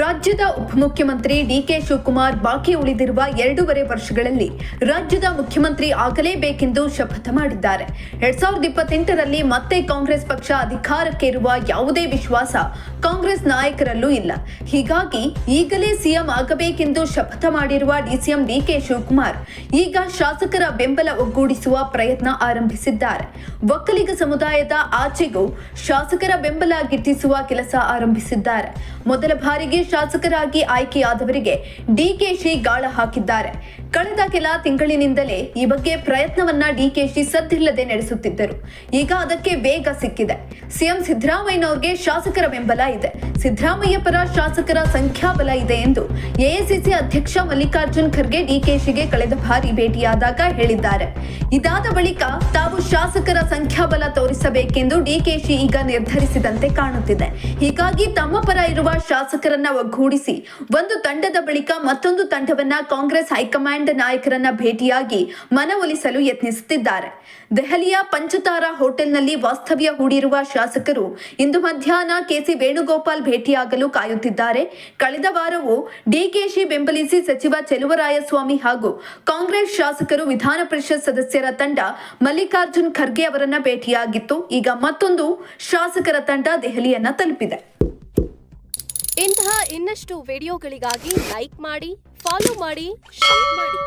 ರಾಜ್ಯದ ಉಪಮುಖ್ಯಮಂತ್ರಿ ಡಿಕೆ ಶಿವಕುಮಾರ್ ಬಾಕಿ ಉಳಿದಿರುವ ಎರಡೂವರೆ ವರ್ಷಗಳಲ್ಲಿ ರಾಜ್ಯದ ಮುಖ್ಯಮಂತ್ರಿ ಆಗಲೇಬೇಕೆಂದು ಶಪಥ ಮಾಡಿದ್ದಾರೆ. ಎರಡ್ ಸಾವಿರದ ಇಪ್ಪತ್ತೆಂಟರಲ್ಲಿ ಮತ್ತೆ ಕಾಂಗ್ರೆಸ್ ಪಕ್ಷ ಅಧಿಕಾರಕ್ಕೆ ಇರುವ ಯಾವುದೇ ವಿಶ್ವಾಸ ಕಾಂಗ್ರೆಸ್ ನಾಯಕರಲ್ಲೂ ಇಲ್ಲ. ಹೀಗಾಗಿ ಈಗಲೇ ಸಿಎಂ ಆಗಬೇಕೆಂದು ಶಪಥ ಮಾಡಿರುವ ಡಿಸಿಎಂ ಡಿಕೆ ಶಿವಕುಮಾರ್ ಈಗ ಶಾಸಕರ ಬೆಂಬಲ ಒಗ್ಗೂಡಿಸುವ ಪ್ರಯತ್ನ ಆರಂಭಿಸಿದ್ದಾರೆ. ಒಕ್ಕಲಿಗ ಸಮುದಾಯದ ಆಚೆಗೂ ಶಾಸಕರ ಬೆಂಬಲ ಗಿಟ್ಟಿಸುವ ಕೆಲಸ ಆರಂಭಿಸಿದ್ದಾರೆ. ಮೊದಲ ಬಾರಿಗೆ ಶಾಸಕರಾಗಿ ಆಯ್ಕೆಯಾದವರಿಗೆ ಡಿಕೆಶಿ ಗಾಳ ಹಾಕಿದ್ದಾರೆ. ಕಳೆದ ಕೆಲ ತಿಂಗಳಿನಿಂದಲೇ ಈ ಬಗ್ಗೆ ಪ್ರಯತ್ನವನ್ನ ಡಿಕೆಶಿ ಸದ್ದಿಲ್ಲದೆ ನಡೆಸುತ್ತಿದ್ದರು. ಈಗ ಅದಕ್ಕೆ ವೇಗ ಸಿಕ್ಕಿದೆ. ಸಿಎಂ ಸಿದ್ದರಾಮಯ್ಯನವರಿಗೆ ಶಾಸಕರ ಬೆಂಬಲ ಇದೆ. ಸಿದ್ದರಾಮಯ್ಯ ಪರ ಶಾಸಕರ ಸಂಖ್ಯಾಬಲ ಇದೆ ಎಂದು ಎಐಸಿಸಿ ಅಧ್ಯಕ್ಷ ಮಲ್ಲಿಕಾರ್ಜುನ್ ಖರ್ಗೆ ಡಿಕೆಶಿಗೆ ಕಳೆದ ಬಾರಿ ಭೇಟಿಯಾದಾಗ ಹೇಳಿದ್ದಾರೆ. ಇದಾದ ಬಳಿಕ ತಾವು ಶಾಸಕರ ಸಂಖ್ಯಾಬಲ ತೋರಿಸಬೇಕೆಂದು ಡಿಕೆಶಿ ಈಗ ನಿರ್ಧರಿಸಿದಂತೆ ಕಾಣುತ್ತಿದೆ. ಹೀಗಾಗಿ ತಮ್ಮ ಪರ ಇರುವ ಶಾಸಕರನ್ನ ಒಗ್ಗೂಡಿಸಿ ಒಂದು ತಂಡದ ಬಳಿಕ ಮತ್ತೊಂದು ತಂಡವನ್ನ ಕಾಂಗ್ರೆಸ್ ಹೈಕಮಾಂಡ್ ನಾಯಕರನ್ನ ಭೇಟಿಯಾಗಿ ಮನವೊಲಿಸಲು ಯತ್ನಿಸುತ್ತಿದ್ದಾರೆ. ದೆಹಲಿಯ ಪಂಚತಾರಾ ಹೋಟೆಲ್ನಲ್ಲಿ ವಾಸ್ತವ್ಯ ಹೂಡಿರುವ ಶಾಸಕರು ಇಂದು ಮಧ್ಯಾಹ್ನ ಕೆಸಿ ವೇಣುಗೋಪಾಲ್ ಭೇಟಿಯಾಗಲು ಕಾಯುತ್ತಿದ್ದಾರೆ. ಕಳೆದ ವಾರವೂ ಡಿಕೆಶಿ ಬೆಂಬಲಿಸಿ ಸಚಿವ ಚೆಲುವರಾಯಸ್ವಾಮಿ ಹಾಗೂ ಕಾಂಗ್ರೆಸ್ ಶಾಸಕರು ವಿಧಾನ ಪರಿಷತ್ ಸದಸ್ಯರ ತಂಡ ಮಲ್ಲಿಕಾರ್ಜುನ್ ಖರ್ಗೆ ಅವರನ್ನ ಭೇಟಿಯಾಗಿತ್ತು. ಈಗ ಮತ್ತೊಂದು ಶಾಸಕರ ತಂಡ ದೆಹಲಿಯನ್ನ ತಲುಪಿದೆ. ಇಂತಹ ಇನ್ನಷ್ಟು ವಿಡಿಯೋಗಳಿಗಾಗಿ ಲೈಕ್ ಮಾಡಿ, ಫಾಲೋ ಮಾಡಿ, ಶೇರ್ ಮಾಡಿ.